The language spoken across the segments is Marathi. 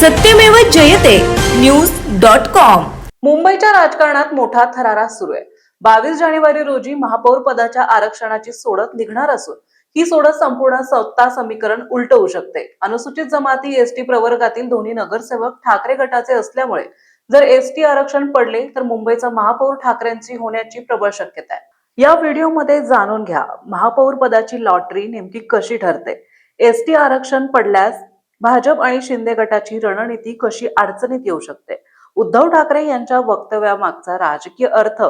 सत्यमेव जयते. News dot com. मुंबईच्या राजकारणात मोठा थरारा सुरू आहे. बावीस जानेवारी रोजी महापौर पदाच्या आरक्षणाची सोडत निघणार असून ही सोडत संपूर्ण सत्ता समीकरण उलट होऊ शकते. अनुसूचित जमाती एसटी प्रवर्गातील दोन्ही नगरसेवक ठाकरे गटाचे असल्यामुळे जर एसटी आरक्षण पडले तर मुंबईचा महापौर ठाकरेंची होण्याची प्रबळ शक्यता आहे. या व्हिडिओमध्ये जाणून घ्या महापौर पदाची लॉटरी नेमकी कशी ठरते? एसटी आरक्षण पडल्यास भाजप आणि शिंदे गटाची रणनीती कशी अडचणीत येऊ शकते? उद्धव ठाकरे यांच्या वक्तव्यामागचा राजकीय अर्थ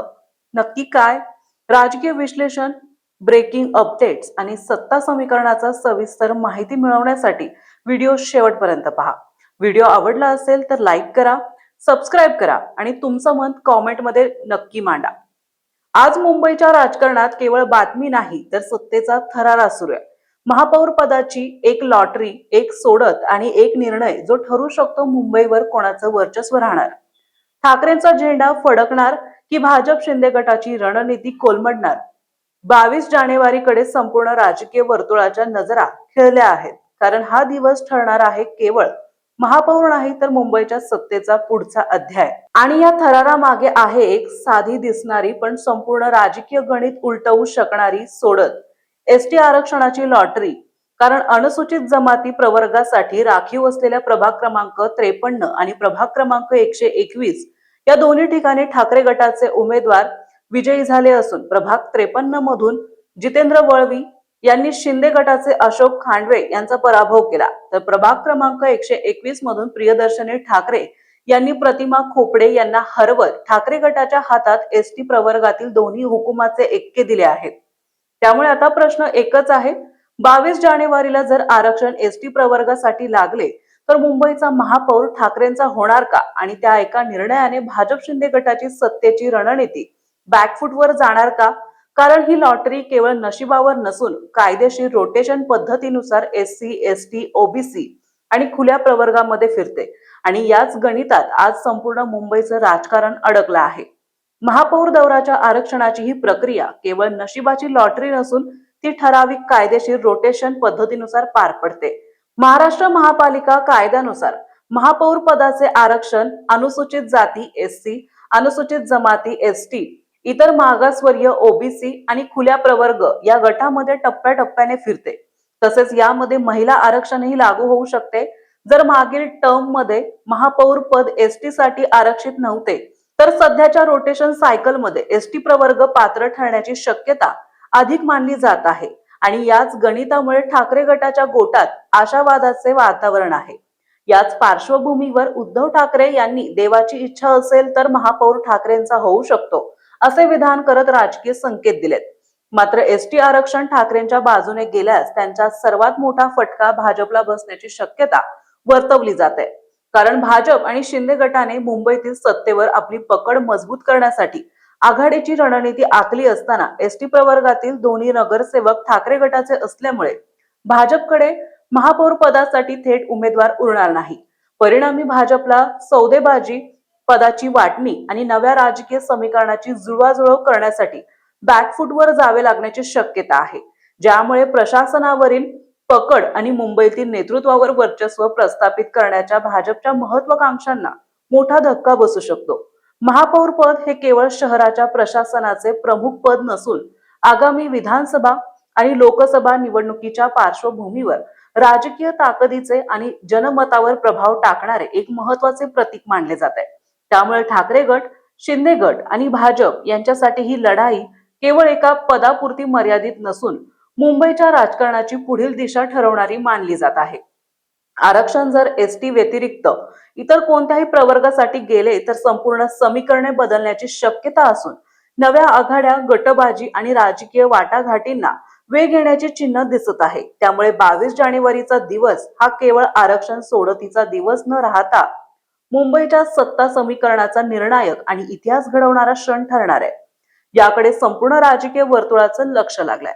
नक्की काय? राजकीय विश्लेषण ब्रेकिंग अपडेट्स आणि सत्ता समीकरणाचा सविस्तर माहिती मिळवण्यासाठी व्हिडिओ शेवटपर्यंत पहा. व्हिडिओ आवडला असेल तर लाईक करा सबस्क्राईब करा आणि तुमचं मत कॉमेंटमध्ये नक्की मांडा. आज मुंबईच्या राजकारणात केवळ बातमी नाही तर सत्तेचा थरारा सुरू आहे. महापौर पदाची एक लॉटरी एक सोडत आणि एक निर्णय जो ठरू शकतो मुंबईवर कोणाचं वर्चस्व राहणार? ठाकरेंचा झेंडा फडकणार की भाजप शिंदे गटाची रणनीती कोलमडणार? बावीस जानेवारीकडे संपूर्ण राजकीय वर्तुळाच्या नजरा खेळल्या आहेत. कारण हा दिवस ठरणार आहे केवळ महापौर नाही तर मुंबईच्या सत्तेचा पुढचा अध्याय. आणि या थरारा मागे आहे एक साधी दिसणारी पण संपूर्ण राजकीय गणित उलटवू शकणारी सोडत एसटी आरक्षणाची लॉटरी कारण अनुसूचित जमाती प्रवर्गासाठी राखीव असलेल्या प्रभाग क्रमांक त्रेपन्न आणि प्रभाग क्रमांक एकशे एकवीस या दोन्ही ठिकाणी ठाकरे गटाचे उमेदवार विजयी झाले असून प्रभाग त्रेपन्न मधून जितेंद्र वळवी यांनी शिंदे गटाचे अशोक खांडवे यांचा पराभव केला. तर प्रभाग क्रमांक एकशे एकवीस मधून प्रियदर्शनी ठाकरे यांनी प्रतिमा खोपडे यांना हरवत ठाकरे गटाच्या हातात एसटी प्रवर्गातील दोन्ही हुकुमाचे एक्के दिले आहेत. त्यामुळे आता प्रश्न एकच आहे. बावीस जानेवारीला जर आरक्षण एसटी प्रवर्गासाठी लागले तर मुंबईचा महापौर ठाकरेंचा होणार का? आणि त्या एका निर्णयाने भाजप शिंदे गटाची सत्तेची रणनीती बॅकफूटवर जाणार का? कारण ही लॉटरी केवळ नशिबावर नसून कायदेशीर रोटेशन पद्धतीनुसार S C S T OBC आणि खुल्या प्रवर्गामध्ये फिरते. आणि याच गणितात आज संपूर्ण मुंबईचं राजकारण अडकलं आहे. महापौर दौराच्या आरक्षणाची ही प्रक्रिया केवळ नशिबाची लॉटरी नसून ती ठराविक कायदेशीर रोटेशन पद्धतीनुसार पार पडते. महाराष्ट्र महापालिका कायद्यानुसार महापौर पदाचे आरक्षण अनुसूचित जाती एस सी अनुसूचित जमाती एस टी इतर मागासवर्गीय ओबीसी आणि खुल्या प्रवर्ग या गटामध्ये टप्प्याटप्प्याने फिरते. तसेच यामध्ये महिला आरक्षणही लागू होऊ शकते. जर मागील टर्ममध्ये महापौर पद एसटी साठी आरक्षित नव्हते तर सध्याच्या रोटेशन सायकलमध्ये एसटी प्रवर्ग पात्र ठरण्याची शक्यता अधिक मानली जात आहे. आणि याच गणितामुळे ठाकरे गटाच्या गोटात आशावादाचे वातावरण आहे. याच पार्श्वभूमीवर उद्धव ठाकरे यांनी देवाची इच्छा असेल तर महापौर ठाकरेंचा होऊ शकतो असे विधान करत राजकीय संकेत दिलेत. मात्र एसटी आरक्षण ठाकरेंच्या बाजूने गेल्यास त्यांचा सर्वात मोठा फटका भाजपला बसण्याची शक्यता वर्तवली जाते. कारण भाजप आणि शिंदे गटाने मुंबईतील सत्तेवर आपली पकड मजबूत करण्यासाठी आघाडीची रणनीती आखली असताना एसटी प्रवर्गातील दोन्ही नगरसेवक ठाकरे गटाचे असल्यामुळे भाजपकडे महापौर पदासाठी थेट उमेदवार उरणार नाही. परिणामी भाजपला सौदेबाजी पदाची वाटणी आणि नव्या राजकीय समीकरणाची जुळवाजुळव करण्यासाठी बॅकफुटवर जावे लागण्याची शक्यता आहे. ज्यामुळे प्रशासनावरील पकड आणि मुंबईतील नेतृत्वावर वर्चस्व प्रस्थापित करण्याच्या भाजपच्या महत्वाकांक्षांना मोठा धक्का बसू शकतो. महापौर पद हे केवळ शहराच्या प्रशासनाचे प्रमुख पद नसून आगामी विधानसभा आणि लोकसभा निवडणुकीच्या पार्श्वभूमीवर राजकीय ताकदीचे आणि जनमतावर प्रभाव टाकणारे एक महत्त्वाचे प्रतीक मानले जात आहे. त्यामुळे ठाकरे गट शिंदे गट आणि भाजप यांच्यासाठी ही लढाई केवळ एका पदापुरती मर्यादित नसून मुंबईच्या राजकारणाची पुढील दिशा ठरवणारी मानली जात आहे. आरक्षण जर एसटी व्यतिरिक्त इतर कोणत्याही प्रवर्गासाठी गेले तर संपूर्ण समीकरणे बदलण्याची शक्यता असून नव्या आघाड्या गटबाजी आणि राजकीय वाटाघाटींना वेग येण्याचे चिन्ह दिसत आहे. त्यामुळे बावीस जानेवारीचा दिवस हा केवळ आरक्षण सोडतीचा दिवस न राहता मुंबईच्या सत्ता समीकरणाचा निर्णायक आणि इतिहास घडवणारा क्षण ठरणार आहे. याकडे संपूर्ण राजकीय वर्तुळाचं लक्ष लागलंय.